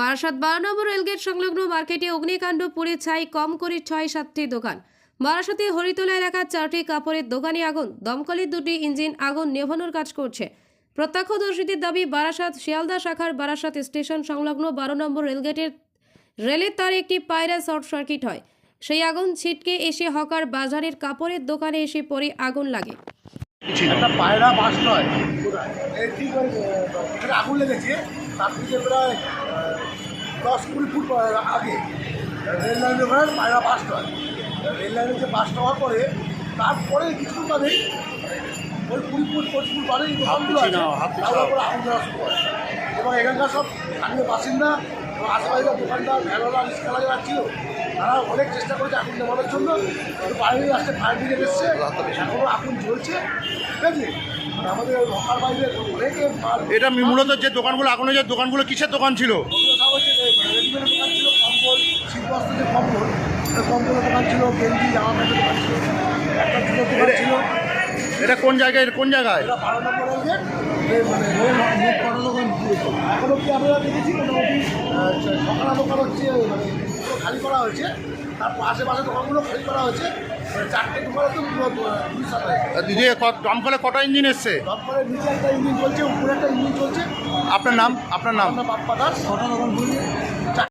বারাসাত বারো নম্বর রেলগেট সংলগ্ন মার্কেটে অগ্নিকাণ্ড পুড়ে ছাই কম করে ছয়, সাতটি দোকান। বারাসাতে হরিতলা এলাকার চারটি কাপড়ের দোকানে আগুন, দমকলের দুটি ইঞ্জিন আগুন নেভানোর কাজ করছে। প্রত্যক্ষদর্শীদের দাবি, বারাসাত শিয়ালদা শাখার বারাসাত স্টেশন সংলগ্ন বারো নম্বর রেলগেটের রেলের তার একটি পায়রা শর্ট সার্কিট হয়। সেই আগুন ছিটকে এসে হকার বাজারের কাপড়ের দোকানে এসে পরে আগুন লাগে। পায়রা বাস নয়। আগুন লেগেছে? তার থেকে প্রায় দশ কুড়ি ফুট আগে রেল লাইনের ওখানে পায়রা বাস হয় রেল লাইনে যে বাসটা হওয়ার পরে তারপরে কিছু বাদেই ওই কুড়ি ফুট পঁচিশ ফুট বাদেই কিন্তু আছে তারপরে আগুন দেওয়া শুরু হয় এবং এখানকার সব স্থানীয় বাসিন্দা এবং আশেপাশে দোকানদার ভ্যানওয়ালা রিক্সাওয়ালা যারা ছিল তারা অনেক চেষ্টা করেছে আগুন নেওয়ানোর জন্য। কিন্তু বাইরে আসছে ফায়ার ব্রিগেড এসছে। এখনও আগুন চলছে ঠিক আছে? আমাদের হকার বাইরে অনেকে এটা মূলত যে দোকানগুলো আগুনের যে দোকানগুলো কিসের দোকান ছিল? ওগুলো সব হচ্ছে রেডিমেডের দোকান ছিল কম্বল যে কম্বল ওই কম্বলের দোকান ছিল গেঞ্জি জামা প্যান্টের দোকান ছিল একটা জুতোর দোকান ছিল। এটা কোন জায়গায় কোন জায়গায়? এটা বারো নম্বর মানে এখন আমরা দেখেছি মোটামুটি সকালে দোকান হচ্ছে মানে খালি করা হয়েছে। তার পাশে পাশে দোকানগুলো খালি করা হয়েছে। মানে চারটে দোকানে তো দমকলে কটা ইঞ্জিন এসছে? নিচে একটা ইঞ্জিন চলছে উপরে একটা ইঞ্জিন চলছে। আপনার নাম? আপনার নাম? বাপ্পা দাস। কটা দোকান